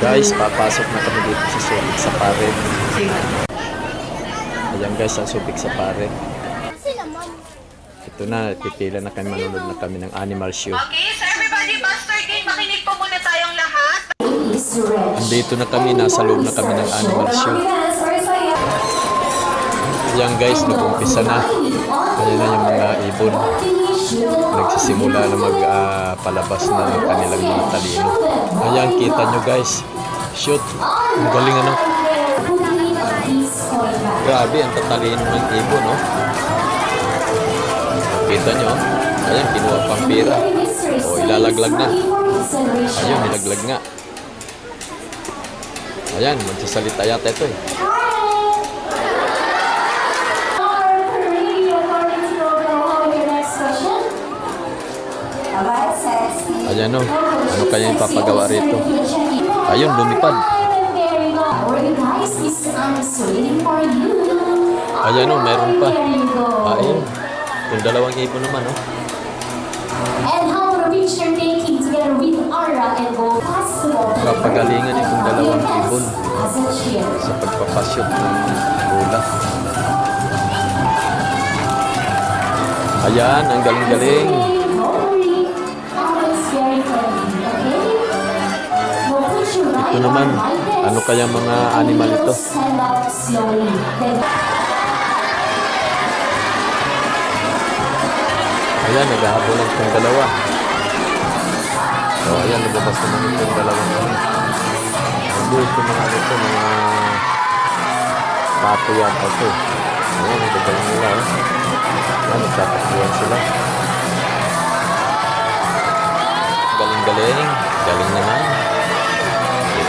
Guys, papasok na kami dito sa Subic sa pare. Ayan guys, ang Subic sa pare. Ito na, pipila na kami, manunod na kami ng animal show. Okay, so everybody, Buster Game, makinig po muna tayong lahat. Andito na kami, nasa loob na kami ng animal show. Ayan guys, nag-umpisa na. Ayan na yung mga ibon. Nagsisimula na magpalabas na ng kanilang mga talino. Ayan, kita nyo guys. Shoot. Ang galing ano. Grabe, ang tatalino ng ibon, no? Kita nyo. Ayan, kinuha pang pira. O, ilalaglag na. Ayun, nilaglag nga. Ayan, magsasalita yata ito eh. Ayan o, ano kaya yung papagawa rito? Ayun, lumipad. Ayan o, meron pa. Ayun, yung dalawang ibon naman o. And how the picture taking together with Ara and go possible. Kapagalingan itong dalawang ibon sa pagpapasyot ng bola. Ayan, ang galing-galing. Ito naman, ano kaya mga animal ito? Ayan, naghahabolan itong dalawa. So, ayan, lumabas naman itong dalawang ano. Nandun itong mga ano ito, mga pato yata ito. Ayan, nagagaling nila. Oh. Ayan, nagtatakbuhan sila. Galing-galing. Galing naman.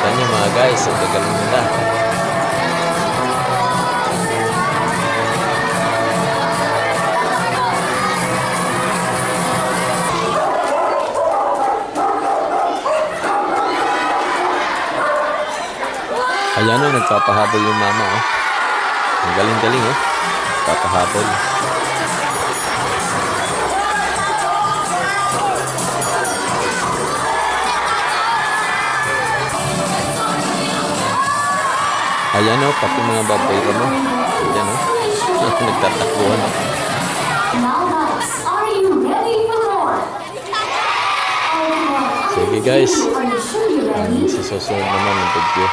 Kita niyo mga guys, ang gagaling nila. Ayan o, nagpapahabol yung mama oh. Ang galing-galing oh. Nagpapahabol. Ayan o, pati mga baboy ko mo. Ayan o. Nagtatakbuhan oh. More? Sige guys. Ang susunod naman ng video.